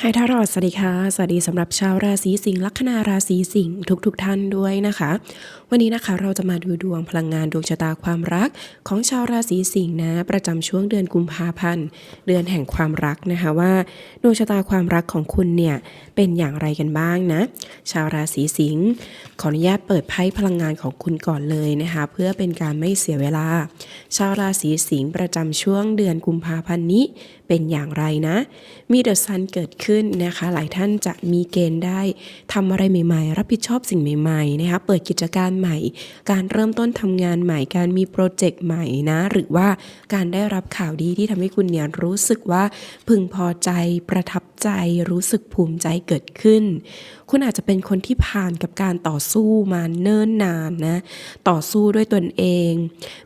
ไฮทารอดสวัสดีค่ะ สวัสดีสำหรับชาวราศีสิงห์ลัคนาราศีสิงห์ทุกๆทท่านด้วยนะคะ วันนี้นะคะเราจะมาดูดวงพลังงานดวงชะตาความรักของชาวราศีสิงห์นะ ประจำช่วงเดือนกุมภาพันธ์ เดือนแห่งความรักนะคะว่าดวงชะตาความรักของคุณเนี่ยเป็นอย่างไรกันบ้างนะ ชาวราศีสิงห์ขออนุญาตเปิดไพ่พลังงานของคุณก่อนเลยนะคะ เพื่อเป็นการไม่เสียเวลา ชาวราศีสิงห์ประจำช่วงเดือนกุมภาพันธ์นี้เป็นอย่างไรนะ มีเดอะซันเกิดขึ้นนะคะ หลายท่านจะมีเกณฑ์ได้ทำอะไรใหม่ๆ รับผิดชอบสิ่งใหม่ๆนะคะเปิดกิจการใหม่ การเริ่มต้นทำงานใหม่ การมีโปรเจกต์ใหม่นะหรือว่าการได้รับข่าวดีที่ทำให้คุณเนี่ยรู้สึกว่าพึงพอใจประทับใจรู้สึกภูมิใจเกิดขึ้น คุณอาจจะเป็นคนที่ผ่านกับการต่อสู้มาเนิ่นนานนะ ต่อสู้ด้วยตนเอง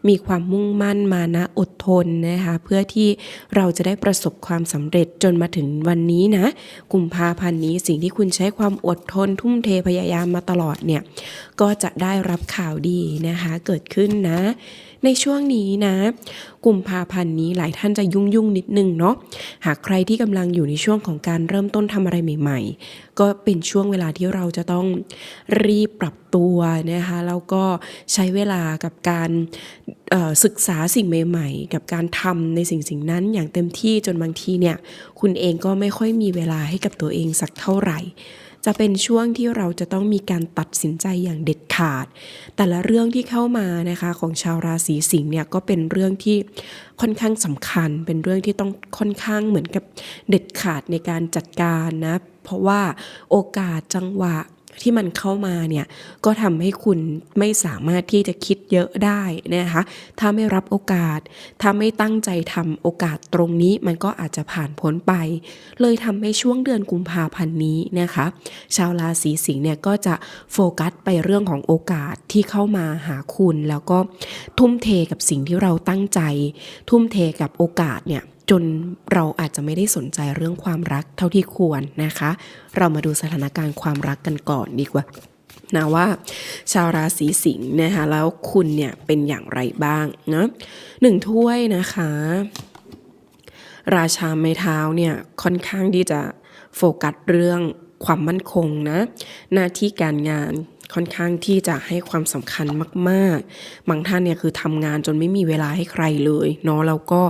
มีความมุ่งมั่นมานะอดทนนะคะ เพื่อที่เราจะได้ประสบความสำเร็จจนมาถึงวันนี้นะ กุมภาพันธ์นี้สิ่งที่คุณใช้ความอดทนทุ่มเทพยายามมาตลอดเนี่ย ก็จะได้รับข่าวดีนะคะ เกิดขึ้นนะ ในช่วงนี้นะกุมภาพันธ์นี้หลายท่านจะยุ่งยุ่งนิดนึงเนาะหากใครที่กำลังอยู่ในช่วงของการเริ่มต้นทำอะไรใหม่ ๆ ก็เป็นช่วงเวลาที่เราจะต้องรีบปรับตัวนะคะแล้วก็ใช้เวลากับการศึกษาสิ่งใหม่ ๆ กับการทำในสิ่งสิ่งๆนั้นอย่างเต็มที่จนบางทีเนี่ยคุณเองก็ไม่ค่อยมีเวลาให้กับตัวเองสักเท่าไหร่ จะเป็นช่วงที่เราจะต้องมีการตัดสินใจอย่างเด็ดขาด แต่ละเรื่องที่เข้ามานะคะของชาวราศีสิงห์เนี่ยก็เป็นเรื่องที่ค่อนข้างสำคัญ เป็นเรื่องที่ต้องค่อนข้างเหมือนกับเด็ดขาดในการจัดการนะเพราะว่าโอกาสจังหวะ ที่มันเข้ามาเนี่ยก็ทำให้คุณไม่สามารถที่จะคิดเยอะได้นะคะถ้าไม่รับโอกาส ถ้าไม่ตั้งใจทำโอกาสตรงนี้มันก็อาจจะผ่านพ้นไป เลยทำให้ช่วงเดือนกุมภาพันธ์นี้นะคะ ชาวราศีสิงห์เนี่ยก็จะโฟกัสไปเรื่องของโอกาสที่เข้ามาหาคุณ แล้วก็ทุ่มเทกับสิ่งที่เราตั้งใจ ทุ่มเทกับโอกาสเนี่ย จนเราอาจจะไม่ได้สนใจเรื่องความรักเท่าที่ควรนะคะ เรามาดูสถานการณ์ความรักกันก่อนดีกว่านะว่าชาวราศีสิงห์นะคะแล้วคุณเนี่ยเป็นอย่างไรบ้างนะหนึ่งถ้วยนะคะ ราชาไม้เท้าเนี่ยค่อนข้างที่จะโฟกัสเรื่องความมั่นคงนะหน้าที่การงาน ค่อนข้างที่จะให้ความสำคัญมากๆ บางท่านเนี่ยคือทำงานจนไม่มีเวลาให้ใครเลยเนาะแล้วก็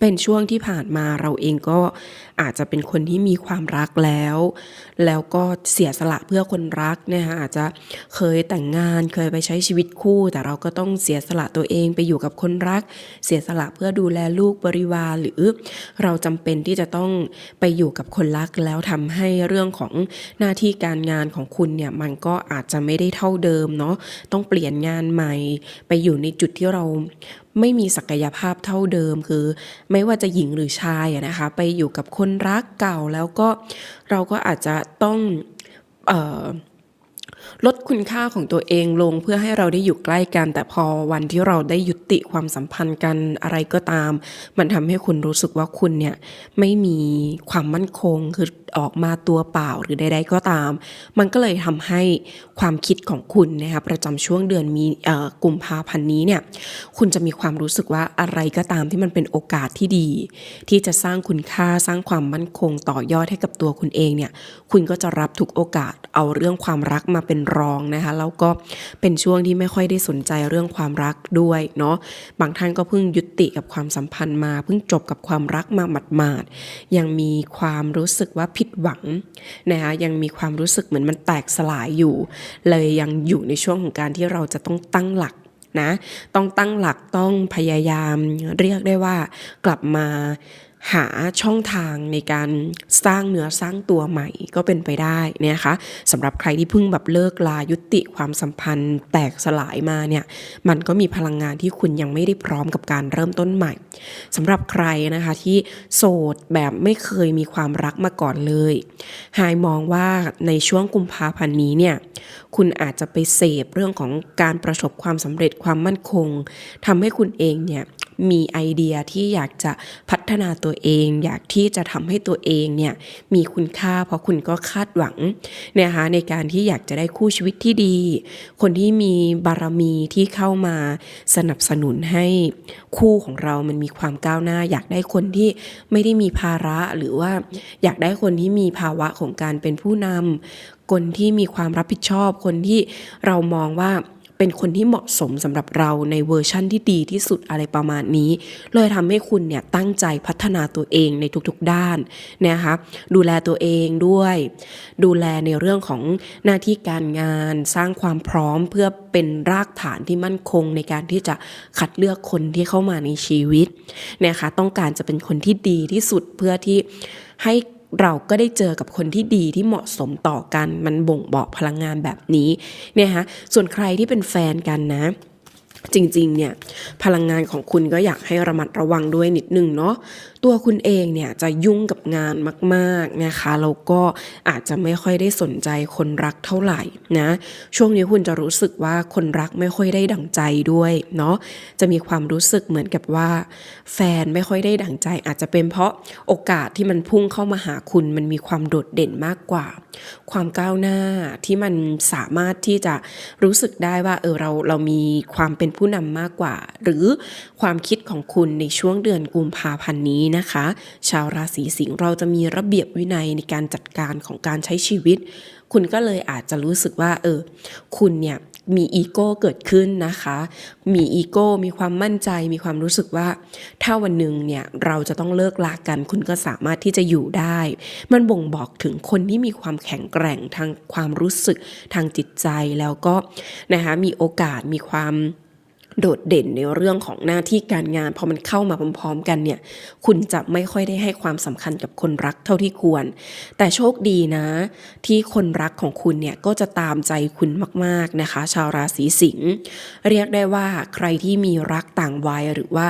เป็นช่วงที่ผ่านมาเราเองก็อาจจะเป็นคนที่มีความรักแล้ว แล้วก็เสียสละเพื่อคนรักนะคะอาจจะเคยแต่งงานเคยไปใช้ชีวิตคู่ แต่เราก็ต้องเสียสละตัวเองไปอยู่กับคนรัก เสียสละเพื่อดูแลลูกบริวารหรือเราจำเป็นที่จะต้องไปอยู่กับคนรักแล้วทำให้เรื่องของหน้าที่การงานของคุณเนี่ยมันก็อาจจะไม่ได้เท่าเดิมเนาะต้องเปลี่ยนงานใหม่ ไปอยู่ในจุดที่เราไม่มีศักยภาพเท่าเดิมคือ ไม่ว่าจะหญิงหรือชายนะคะ ไปอยู่กับคนรักเก่าแล้วก็เราก็อาจจะต้องเอ่อ ลดคุณค่าของตัวเองลงเพื่อให้เราได้อยู่ใกล้กัน แต่พอวันที่เราได้ยุติความสัมพันธ์กันอะไรก็ตาม มันทำให้คุณรู้สึกว่าคุณเนี่ยไม่มีความมั่นคงคือออกมาตัวเปล่าหรือใดๆก็ตาม มันก็เลยทำให้ความคิดของคุณนะคะประจำช่วงเดือนมีกุมภาพันธ์นี้เนี่ยคุณจะมีความรู้สึกว่าอะไรก็ตามที่มันเป็นโอกาสที่ดี ที่จะสร้างคุณค่าสร้างความมั่นคงต่อยอดให้กับตัวคุณเองเนี่ยคุณก็จะรับทุกโอกาสเอาเรื่องความรักมาเป็นรองนะคะแล้วก็เป็นช่วงที่ไม่ค่อยได้สนใจเรื่องความรักด้วยเนาะบางท่านก็เพิ่งยุติกับความสัมพันธ์มาเพิ่งจบกับความรักมาหมาดๆยังมีความรู้สึกว่าผิดหวังนะคะยังมีความรู้สึกเหมือนมันแตกสลายอยู่ เลยยังอยู่ในช่วงของการที่เราจะต้องตั้งหลักนะต้องตั้งหลักต้องพยายามเรียกได้ว่ากลับมา หาช่องทางในการสร้างเนื้อสร้างตัวใหม่ก็เป็นไปได้นะคะสำหรับใครที่เพิ่งแบบเลิกลายุติความสัมพันธ์แตกสลายมาเนี่ยมันก็มีพลังงานที่คุณยังไม่ได้พร้อมกับการเริ่มต้นใหม่สำหรับใครนะคะที่โสดแบบไม่เคยมีความรักมาก่อนเลยหายมองว่าในช่วงกุมภาพันธ์นี้เนี่ยคุณอาจจะไปเสพเรื่องของการประสบความสำเร็จความมั่นคงทำให้คุณเองเนี่ย มีไอเดียที่อยากจะพัฒนาตัวเอง อยากที่จะทำให้ตัวเองเนี่ยมีคุณค่า เพราะคุณก็คาดหวังนะคะในการที่อยากจะได้คู่ชีวิตที่ดี คนที่มีบารมีที่เข้ามาสนับสนุนให้คู่ของเรามันมีความก้าวหน้า อยากได้คนที่ไม่ได้มีภาระหรือว่าอยากได้คนที่มีภาวะของการเป็นผู้นำคนที่มีความรับผิดชอบ คนที่เรามองว่า เป็นคนที่เหมาะสมสำหรับเราในเวอร์ชั่นที่ดีที่สุดอะไรประมาณนี้ เลยทำให้คุณเนี่ยตั้งใจพัฒนาตัวเองในทุกๆด้านนะคะดูแลตัวเองด้วย ดูแลในเรื่องของหน้าที่การงานสร้างความพร้อมเพื่อเป็นรากฐานที่มั่นคงในการที่จะคัดเลือกคนที่เข้ามาในชีวิตนะคะต้องการจะเป็นคนที่ดีที่สุดเพื่อที่ให้ เราก็ได้เจอกับคนที่ดีที่เหมาะสมต่อกัน มันบ่งบอกพลังงานแบบนี้เนี่ยฮะส่วนใครที่เป็นแฟนกันนะ จริงๆ เนี่ยพลังงานของคุณก็อยากให้ระมัดระวังด้วยนิดนึงเนาะตัวคุณเองเนี่ยจะยุ่งกับงานมากๆนะคะแล้วก็อาจจะไม่ค่อยได้สนใจคนรักเท่าไหร่นะช่วงนี้คุณจะรู้สึกว่าคนรักไม่ค่อยได้ดั่งใจด้วยเนาะจะมีความรู้สึกเหมือนกับว่า แฟนไม่ค่อยได้ดั่งใจ อาจจะเป็นเพราะโอกาสที่มันพุ่งเข้ามาหาคุณมันมีความโดดเด่นมากกว่า ความก้าวหน้าที่มันสามารถที่จะรู้สึกได้ว่าเออเราเรามีความเป็นเป็นผู้นำมากกว่า หรือความคิดของคุณในช่วงเดือนกุมภาพันธ์นี้นะคะ ชาวราศีสิงห์เราจะมีระเบียบวินัยในการจัดการของการใช้ชีวิต คุณก็เลยอาจจะรู้สึกว่า เออ คุณเนี่ยมีอีโก้เกิดขึ้นนะคะ มีอีโก้ มีความมั่นใจ มีความรู้สึกว่า ถ้าวันหนึ่งเนี่ยเราจะต้องเลิกลากัน คุณก็สามารถที่จะอยู่ได้ มันบ่งบอกถึงคนที่มีความแข็งแกร่งทางความรู้สึกทางจิตใจแล้วก็นะคะมีโอกาสมีความ โดดเด่นในเรื่องของหน้าที่การงานพอมันเข้ามาพร้อมๆ กันเนี่ย คุณจะไม่ค่อยได้ให้ความสำคัญกับคนรักเท่าที่ควร แต่โชคดีนะ ที่คนรักของคุณเนี่ยก็จะตามใจคุณมากๆนะคะ ชาวราศีสิงห์เรียกได้ว่าใครที่มีรักต่างวัยหรือว่า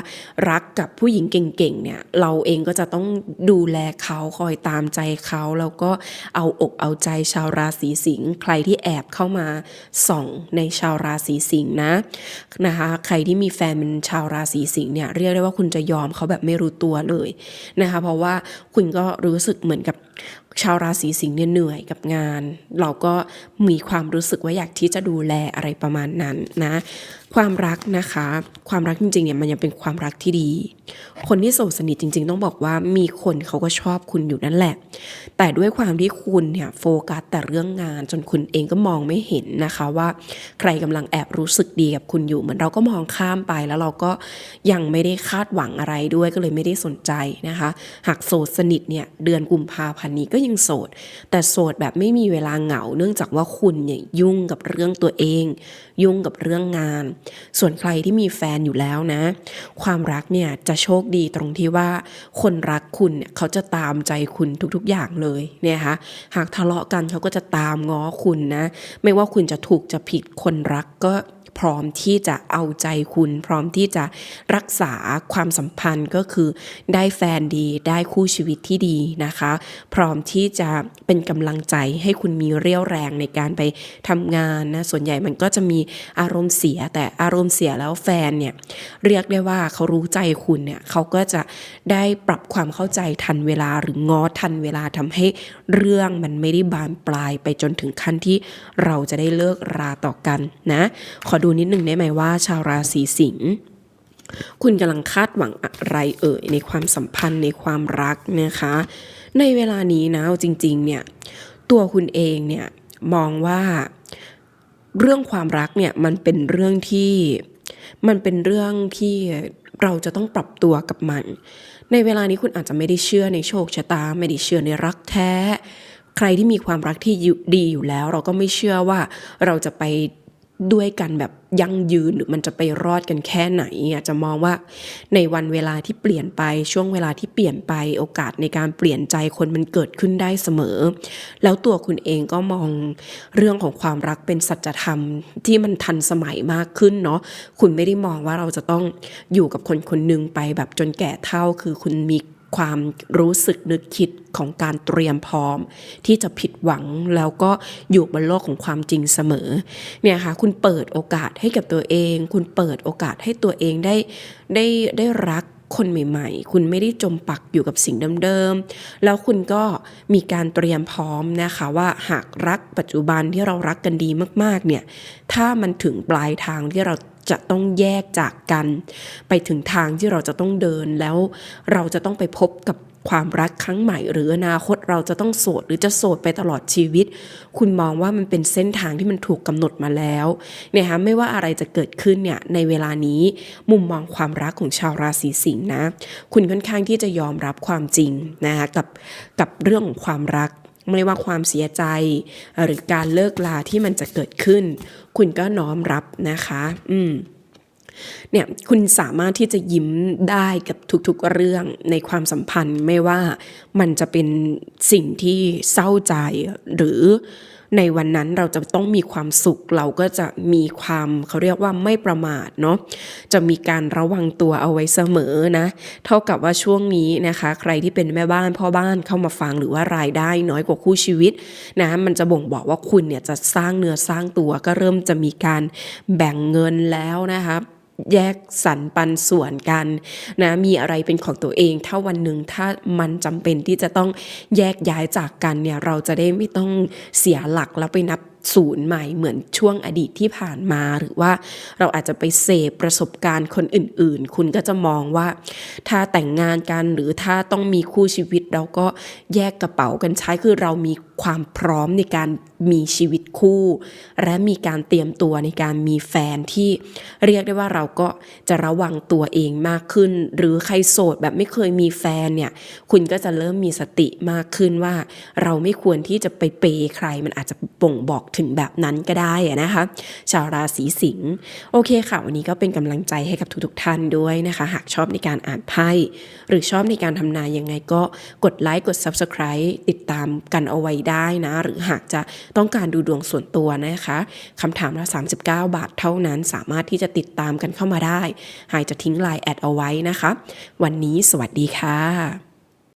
รักกับผู้หญิงเก่งๆเนี่ยเราเองก็จะต้องดูแลเขาคอยตามใจเขาแล้วก็เอาอกเอาใจชาวราศีสิงห์ใครที่แอบเข้ามาส่องในชาวราศีสิงห์นะนะคะใครที่มีแฟนเป็นชาวราศีสิงห์เนี่ยเรียกได้ว่าคุณจะยอมเขาแบบไม่รู้ตัวเลยนะคะ เพราะว่าคุณก็รู้สึกเหมือนกับชาวราศีสิงห์เนี่ยเหนื่อยกับงาน เราก็มีความรู้สึกว่าอยากที่จะดูแลอะไรประมาณนั้นนะ ความรักนะคะ ความรักจริงๆเนี่ยมันยังเป็นความรักที่ดี คนที่โสดสนิทจริง ๆ ต้องบอกว่ามีคนเขาก็ชอบคุณอยู่นั่นแหละ แต่ด้วยความที่คุณเนี่ยโฟกัสแต่เรื่องงานจนคุณเองก็มองไม่เห็นนะคะว่าใครกำลังแอบรู้สึกดีกับคุณอยู่เหมือนเราก็มองข้ามไปแล้วเราก็ยังไม่ได้คาดหวังอะไรด้วยก็เลยไม่ได้สนใจนะคะ หากโสดสนิทเนี่ยเดือนกุมภาพันธ์นี้ก็ยังโสด แต่โสดแบบไม่มีเวลาเหงา เนื่องจากว่าคุณเนี่ยยุ่งกับเรื่องตัวเอง ยุ่งกับเรื่องงาน ส่วนใครที่มีแฟนอยู่แล้วนะ ความรักเนี่ยจะโชคดีตรงที่ว่า คนรักคุณเนี่ยเขาจะตามใจคุณทุกๆอย่างเลยเนี่ยคะหากทะเลาะกันเขาก็จะตามง้อคุณนะ ไม่ว่าคุณจะถูกจะผิดคนรักก็ พร้อมที่จะเอาใจคุณ พร้อมที่จะรักษาความสัมพันธ์ก็คือ ได้แฟนดีได้คู่ชีวิตที่ดีนะคะ พร้อมที่จะเป็นกำลังใจให้คุณมีเรี่ยวแรงในการไปทำงานนะส่วนใหญ่มันก็จะมีอารมณ์เสียแต่อารมณ์เสียแล้วแฟนเนี่ยเรียกได้ว่าเขารู้ใจคุณเนี่ยเขาก็จะได้ปรับความเข้าใจทันเวลาหรือง้อทันเวลาทำให้เรื่องมันไม่ได้บานปลายไปจนถึงขั้นที่เราจะได้เลิกราต่อกันนะขอดููนิดหนึ่งได้ไหมว่า ชาวราศีสิงห์คุณกำลังคาดหวังอะไรเอ่ยในความสัมพันธ์ในความรักนะคะ ในเวลานี้นะจริงๆเนี่ยตัวคุณเองเนี่ยมองว่าเรื่องความรักเนี่ยมันเป็นเรื่องที่มันเป็นเรื่องที่เราจะต้องปรับตัวกับมัน ในเวลานี้คุณอาจจะไม่ได้เชื่อในโชคชะตา ไม่ได้เชื่อในรักแท้ ใครที่มีความรักที่ดีอยู่แล้ว เราก็ไม่เชื่อว่าเราจะไป ด้วยกันแบบยั่งยืนหรือมันจะไปรอดกันแค่ไหนอาจจะมองว่าในวันเวลาที่เปลี่ยนไปช่วงเวลาที่เปลี่ยนไปโอกาสในการเปลี่ยนใจคนมันเกิดขึ้นได้เสมอ แล้วตัวคุณเองก็มองเรื่องของความรักเป็นสัจธรรมที่มันทันสมัยมากขึ้นเนาะคุณไม่ได้มองว่าเราจะต้องอยู่กับคนคนหนึ่งไปแบบจนแก่เท่าคือคุณมี ความรู้สึกนึกคิดของการเตรียมพร้อม ที่จะผิดหวังแล้วก็อยู่บนโลกของความจริงเสมอเนี่ยค่ะคุณเปิดโอกาสให้กับตัวเอง คุณเปิดโอกาสให้ตัวเองได้ได้ได้รักคนใหม่ ๆ คุณไม่ได้จมปักอยู่กับสิ่งเดิมๆ แล้วคุณก็มีการเตรียมพร้อมนะคะว่าหากรักปัจจุบันที่เรารักกันดีมากๆ เนี่ย ถ้ามันถึงปลายทางที่เรา จะต้องแยกจากกัน ไปถึงทางที่เราจะต้องเดินแล้วเราจะต้องไปพบกับความรักครั้งใหม่ หรืออนาคตเราจะต้องโสดหรือจะโสดไปตลอดชีวิต คุณมองว่ามันเป็นเส้นทางที่มันถูกกำหนดมาแล้วเนี่ยฮะไม่ว่าอะไรจะเกิดขึ้นเนี่ยในเวลานี้มุมมองความรักของชาวราศีสิงห์นะ คุณค่อนข้างที่จะยอมรับความจริงนะคะกับกับเรื่องของความรัก ไม่ว่าความเสียใจ หรือการเลิกลาที่มันจะเกิดขึ้น คุณก็น้อมรับนะคะ อืมเนี่ยคุณสามารถที่จะยิ้มได้กับทุกๆเรื่องในความสัมพันธ์ไม่ว่ามันจะเป็นสิ่งที่เศร้าใจหรือ ในวันนั้นเราจะต้องมีความสุข เราก็จะมีความเขาเรียกว่าไม่ประมาทเนาะจะมีการระวังตัวเอาไว้เสมอนะ เท่ากับว่าช่วงนี้นะคะ ใครที่เป็นแม่บ้านพ่อบ้านเข้ามาฟังหรือว่ารายได้น้อยกว่าคู่ชีวิตนะมันจะบ่งบอกว่าคุณเนี่ยจะสร้างเนื้อสร้างตัวก็เริ่มจะมีการแบ่งเงินแล้วนะคะ แยกสรรปันส่วนกันนะมีอะไรเป็นของตัวเอง ถ้าวันหนึ่งถ้ามันจำเป็นที่จะต้องแยกย้ายจากกันเนี่ยเราจะได้ไม่ต้องเสียหลักแล้วไปนับ ศูนย์ใหม่เหมือนช่วงอดีตที่ผ่านมา หรือว่าเราอาจจะไปเสพประสบการณ์คนอื่น ๆ คุณก็จะมองว่า ถ้าแต่งงานกันหรือถ้าต้องมีคู่ชีวิตเราก็แยกกระเป๋ากันใช้คือเรามีความพร้อมในการมีชีวิตคู่ และมีการเตรียมตัวในการมีแฟนที่เรียกได้ว่าเราก็จะระวังตัวเองมากขึ้น หรือใครโสดแบบไม่เคยมีแฟนเนี่ย คุณก็จะเริ่มมีสติมากขึ้นว่า เราไม่ควรที่จะไปเปย์ใครมันอาจจะบ่งบอกถึงแบบนั้นก็ได้นะคะ ชาวราศีสิงห์โอเคค่ะ วันนี้ก็เป็นกำลังใจให้กับทุกๆท่านด้วยนะคะ หากชอบในการอ่านไพ่หรือชอบในการทำนายยังไงก็กดไลค์กด Subscribe ติดตามกันเอาไว้ได้นะ หรือหากจะต้องการดูดวงส่วนตัวนะคะคำถามละ 39 บาทเท่านั้นสามารถที่จะติดตามกันเข้ามาได้ หากจะทิ้งไลน์แอดเอาไว้นะคะ วันนี้สวัสดีค่ะ